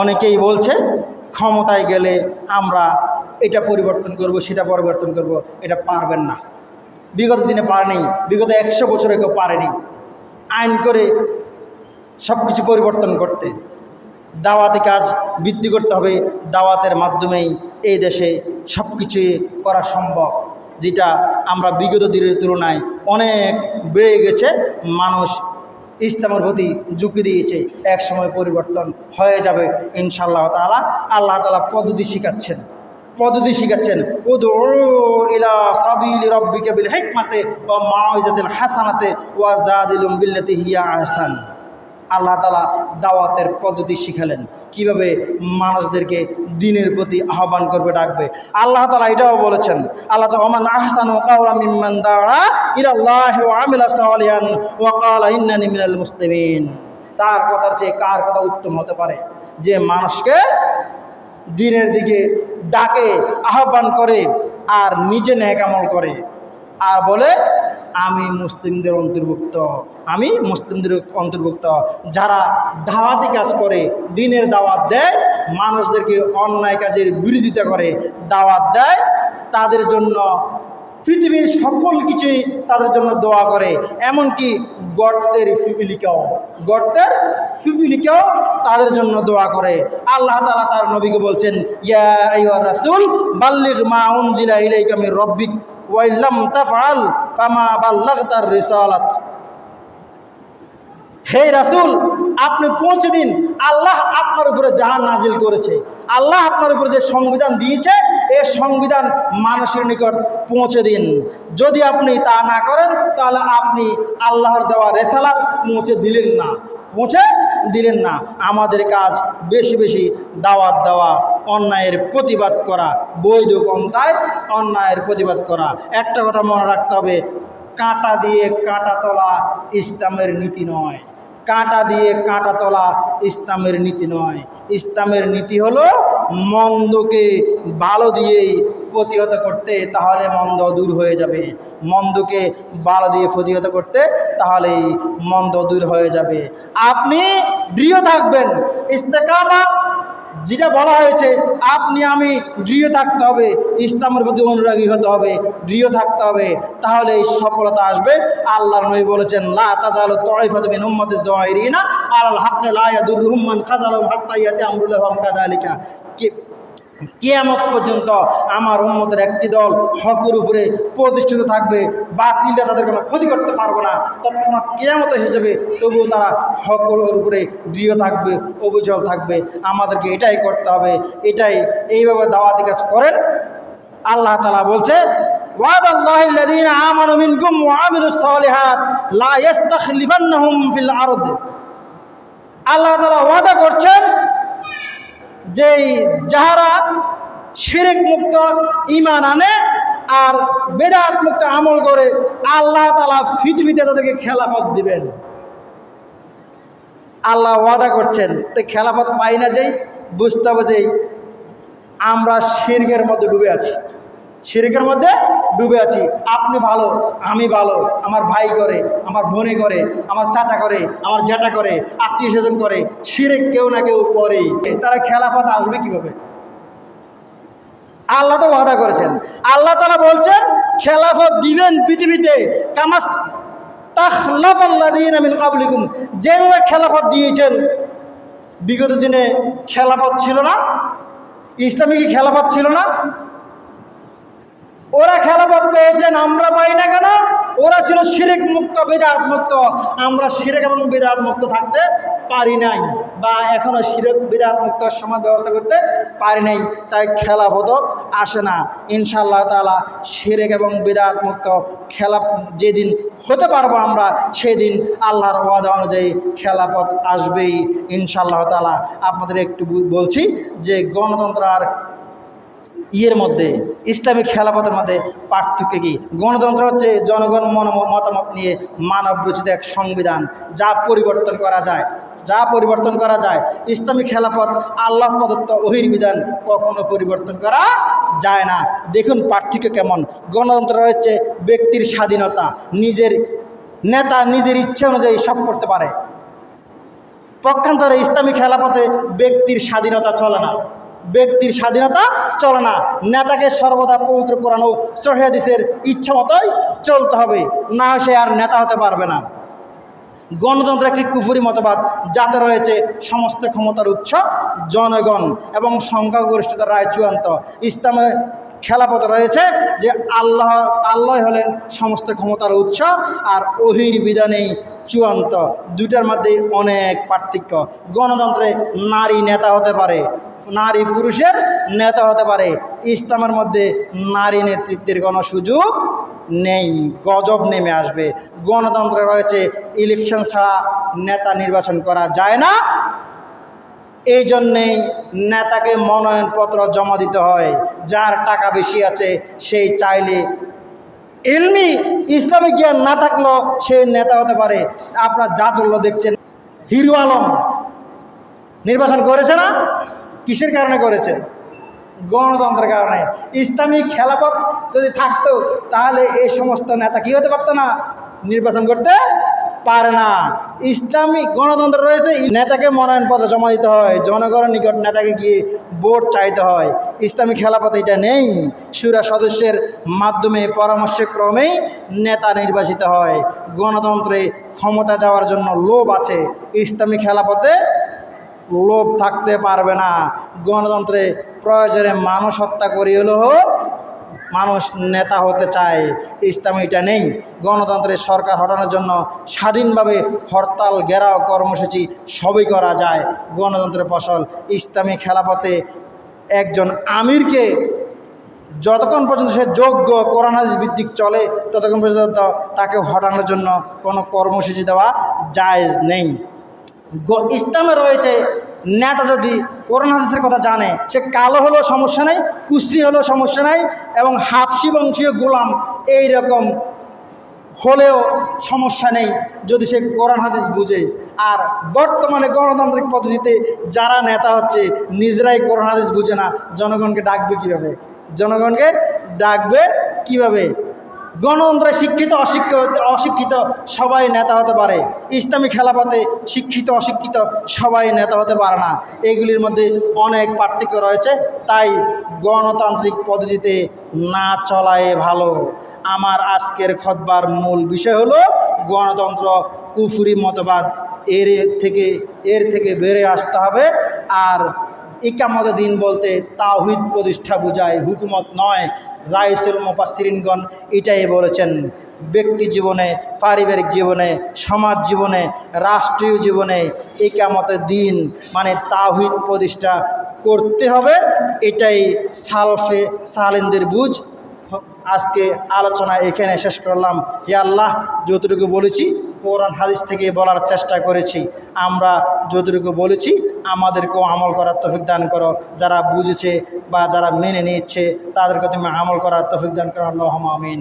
অনেকেই বলছে, ক্ষমতায় গেলে আমরা এটা পরিবর্তন করব, সেটা পরিবর্তন করব, এটা পারবেন না। বিগত দিনে পারেনি বিগত একশো বছরে কেউ পারেনি। আইন করে সব কিছু পরিবর্তন করতে। দাওয়াতে কাজ বৃদ্ধি করতে হবে, দাওয়াতের মাধ্যমেই এই দেশে সব কিছুই করা সম্ভব, যেটা আমরা বিগত দিনের তুলনায় অনেক বেড়ে গেছে, মানুষ ইসলামের প্রতি ঝুঁকি দিয়েছে এক সময় পরিবর্তন হয়ে যাবে ইনশাআল্লাহ তাআলা। আল্লাহ তালা পদ্ধতি শিখাচ্ছেন। পদ্ধতি শিখাচ্ছেন হিকমাতে ওয়া মাউইজাতিল হাসানাতে ওয়া বিল্লাতি হিয়া আহসান। আল্লাহ তালা দাওয়াতের পদ্ধতি শিখালেন। কীভাবে মানুষদেরকে দিনের প্রতি আহ্বান করবে, ডাকবে। আল্লাহ তালা এটাও বলেছেন, আল্লাহ ওমান আহসানু দাআ ইলাল্লাহি ওয়া আমিলা সালিহান ওয়া ক্বালা ইন্নানি মিনাল মুসলিমিন। তার কথার চেয়ে কার কথা উত্তম হতে পারে? যে মানুষকে দিনের দিকে ডাকে, আহ্বান করে আর নিজে ন্যাক আমল করে। আর বলে আমি মুসলিমদের অন্তর্ভুক্ত, আমি মুসলিমদের অন্তর্ভুক্ত। যারা দাওয়াতি কাজ করে, দিনের দাওয়াত দেয়, মানুষদেরকে অন্যায় কাজের বিরোধিতা করে, দাওয়াত দেয়, তাদের জন্য পৃথিবীর সকল কিছুই তাদের জন্য দোয়া করে। এমনকি গর্তের ফিফিলিকাও গর্তের ফিফিলিকাও তাদের জন্য দোয়া করে। আল্লাহ তালা তার নবীকে বলছেন, ইয়া রাসুল, বাল্লিগ মা উনজিলা ইলাইকা মির রব্বিক। ওয়াইল্লাম তাফআল ফামা বাল্লাগতার রিসালাত। হে রাসুল, আপনি পৌঁছে দিন। আল্লাহ আপনার উপরে জাহান নাজিল করেছে। আল্লাহ আপনার উপরে যে সংবিধান দিয়েছে এই সংবিধান মানুষের নিকট পৌঁছে দিন। যদি আপনি তা না করেন, তাহলে আপনি আল্লাহর দেওয়া রেসালাত পৌঁছে দিলেন না। পৌঁছে দিলেন না। আমাদের কাজ বেশি বেশি দাওয়াত দেওয়া, অন্যায়ের প্রতিবাদ করা, বৈধ পন্থায় অন্যায়ের প্রতিবাদ করা। একটা কথা মনে রাখতে হবে, কাঁটা দিয়ে কাঁটা তোলা ইসলামের নীতি নয়। কাঁটা দিয়ে কাঁটা তোলা ইসলামের নীতি নয়। ইসলামের নীতি হলো মন্দকে ভালো দিয়েই প্রতিহত করতে, তাহলে মন্দ দূর হয়ে যাবে। মন্দকে ভালো দিয়ে প্রতিহত করতে, তাহলেই মন্দ দূর হয়ে যাবে। আপনি দৃঢ় থাকবেন। ইস্তেকামা যেটা বলা হয়েছে, আপনি আমি দৃঢ় থাকতে হবে, ইসলামের প্রতি অনুরাগী হতে হবে, দৃঢ় থাকতে হবে, তাহলে এই সফলতা আসবে। আল্লাহ নবী বলেছেন, লা তাজালু তাইফাতু মিন উম্মতি যাহিরিনা আলাল হাক্কি লা ইয়াদুররুহুম মান খাযালাহুম কেয়ামত পর্যন্ত আমার উন্মতের একটি দল হকের উপরে প্রতিষ্ঠিত থাকবে বাতিলটা তাদের কোনো ক্ষতি করতে পারবো না তৎক্ষণাৎ কেয়ামত এসে যাবে তবুও তারা হকের উপরে দৃঢ় থাকবে অবিচল থাকবে আমাদেরকে এটাই করতে হবে এটাই এইভাবে দাওয়াতি কাজ করেন আল্লাহ তালা বলছে وعد الله الذين آمنوا منكم وعملوا الصالحات لا يستخلفنهم في الأرض আল্লাহ তালা ওয়াদা করছেন যেই যাহারা শিরিক মুক্ত ইমান আনে আর বেদাত মুক্ত আমল করে, আল্লাহ তালা পৃথিবীতে তাদেরকে খেলাফত দিবেন। আল্লাহ ওয়াদা করছেন, তো খেলাফত পাই না যেই, বুঝতে হবে যে আমরা শিরকের মধ্যে ডুবে আছি। শিরকের মধ্যে ডুবে আছি। আপনি ভালো, আমি ভালো, আমার ভাই করে, আমার বোনে করে, আমার চাচা করে, আমার জ্যাঠা করে, আত্মীয় স্বজন করে, শিরেক কেউ না কেউ করে। তারা খেলাফত আসবে কীভাবে? আল্লাহ তো ওয়াদা করেছেন। আল্লাহ তারা বলছেন, খেলাফত দিবেন পৃথিবীতে কামাস তাখলাফ আল্লাহ দিন আমিন কাবলিকুম যেভাবে খেলাফত দিয়েছেন, বিগত দিনে খেলাফত ছিল না, ইসলামী কি খেলাফত ছিল না? ওরা খেলাফত পেয়েছেন, আমরা পাই না কেন? ওরা ছিল শিরেক মুক্ত বেদাত মুক্ত। আমরা শিরেক এবং বেদাত মুক্ত থাকতে পারি নাই বা এখনও শিরেক বেদাত মুক্ত সমাজ ব্যবস্থা করতে পারি নাই, তাই খেলাফত আসে না। ইনশাআল্লাহ তালা শিরেক এবং বেদাত মুক্ত খেলা যেদিন হতে পারব আমরা, সেদিন আল্লাহর ওয়াদা অনুযায়ী খেলাপথ আসবেই। ইনশাআল্লাহ তালা আপনাদের একটু বলছি যে গণতন্ত্র আর ইয়ের মধ্যে, ইসলামিক খেলাপথের মধ্যে পার্থক্য কি? গণতন্ত্র হচ্ছে জনগণ মন মতামত নিয়ে মানব রচিত এক সংবিধান, যা পরিবর্তন করা যায়। যা পরিবর্তন করা যায়, ইসলামিক খেলাপথ, আল্লাহ প্রদত্ত ওহির বিধান কখনো পরিবর্তন করা যায় না। দেখুন পার্থক্য কেমন? গণতন্ত্র হচ্ছে ব্যক্তির স্বাধীনতা, নিজের নেতা নিজের ইচ্ছা অনুযায়ী সব করতে পারে। পক্ষান্তরে ইসলামী খেলাপথে ব্যক্তির স্বাধীনতা চলে না। ব্যক্তির স্বাধীনতা চলে না। নেতাকে সর্বদা পবিত্র কোরআন ও সহিদের ইচ্ছা মতোই চলতে হবে। না সে আর নেতা হতে পারবে না। গণতন্ত্র একটি কুফুরি মতবাদ, যাতে রয়েছে সমস্ত ক্ষমতার উৎস জনগণ এবং সংখ্যাগরিষ্ঠতার রায় চূড়ান্ত। ইসলামের খেলাপথ রয়েছে যে আল্লাহ আল্লাহ হলেন সমস্ত ক্ষমতার উৎস আর ওহির বিধানেই চূড়ান্ত। দুটার মধ্যে অনেক পার্থক্য। গণতন্ত্রে নারী নেতা হতে পারে নারী পুরুষের নেতা হতে পারে। ইসলামের মধ্যে নারী নেতৃত্বের কোনো সুযোগ নেই, গজব নেমে আসবে। গণতন্ত্রে রয়েছে ইলেকশন ছাড়া নেতা নির্বাচন করা যায় না। এই জন্যেই নেতাকে মনোনয়নপত্র জমা দিতে হয়। যার টাকা বেশি আছে সেই চাইলে এলমি ইসলামিক জ্ঞান না থাকলেও সে নেতা হতে পারে। আপনার যা চলল দেখছেন, হিরো আলম। নির্বাচন করেছে না? কিসের কারণে করেছে? গণতন্ত্রের কারণে। ইসলামী খেলাপথ যদি থাকতো, তাহলে এই সমস্ত নেতা কি হতে পারতো না? নির্বাচন করতে পারে না। ইসলামী গণতন্ত্র রয়েছে নেতাকে মনোনয়নপত্র জমা দিতে হয়। জনগণের নিকট নেতাকে গিয়ে ভোট চাইতে হয়। ইসলামী খেলাপথ এটা নেই। সুরা সদস্যের মাধ্যমে পরামর্শক্রমেই নেতা নির্বাচিত হয়। গণতন্ত্রে ক্ষমতা যাওয়ার জন্য লোভ আছে। ইসলামী খেলাপথে লোভ থাকতে পারবে না। গণতন্ত্রে প্রয়োজনে মানুষ হত্যা করি হলেও মানুষ নেতা হতে চায়। ইসলামে এটা নেই। গণতন্ত্রে সরকার হটানোর জন্য স্বাধীনভাবে হরতাল, ঘেরাও কর্মসূচি সবই করা যায়। গণতন্ত্রের ফসল। ইসলামী খেলাপথে একজন আমিরকে যতক্ষণ পর্যন্ত সে যোগ্য হাদিস ভিত্তিক চলে, ততক্ষণ পর্যন্ত তাকে হটানোর জন্য কোনো কর্মসূচি দেওয়া জায়েজ নেই। ইসলামে রয়েছে নেতা যদি কোরআন হাদিসের কথা জানে, সে কালো হলেও সমস্যা নেই, কুশ্রী হলেও সমস্যা নেই এবং হাফসি বংশীয় গোলাম এই রকম হলেও সমস্যা নেই যদি সে কোরআন হাদিস বুঝে। আর বর্তমানে গণতান্ত্রিক পদ্ধতিতে যারা নেতা হচ্ছে, নিজেরাই কোরআন হাদিস বুঝে না। জনগণকে ডাকবে কীভাবে? জনগণকে ডাকবে কীভাবে? গণতন্ত্রে শিক্ষিত, অশিক্ষিত অশিক্ষিত সবাই নেতা হতে পারে। ইসলামী খেলাপথে শিক্ষিত, অশিক্ষিত সবাই নেতা হতে পারে না। এগুলির মধ্যে অনেক পার্থক্য রয়েছে। তাই গণতান্ত্রিক পদ্ধতিতে না চলাই ভালো। আমার আজকের খতবার মূল বিষয় হলো গণতন্ত্র, কুফুরি মতবাদ। এর থেকে এর থেকে বেড়ে আসতে হবে। আর ইকামত দিন বলতে তাওহিদ প্রতিষ্ঠা বোঝায়, হুকুমত নয়। রাইসুল মুফাসসিরিনগণ এটাই বলেছেন, ব্যক্তি জীবনে, পারিবারিক জীবনে, সমাজ জীবনে, রাষ্ট্রীয় জীবনে ইকামতের দিন মানে তাওহিদ প্রতিষ্ঠা করতে হবে, এটাই সালফে সালেনদের বুঝ। আজকে আলোচনা এখানে শেষ করলাম। হে আল্লাহ, যতটুকু বলেছি, কোরআন হাদিস থেকে বলার চেষ্টা করেছি। আমরা যতটুকু বলেছি আমাদেরকেও আমল করার তফিক দান করো। যারা বুঝেছে বা যারা মেনে নিচ্ছে তাদেরকে তুমি আমল করার তফিক দান করো। আল্লাহ আমিন।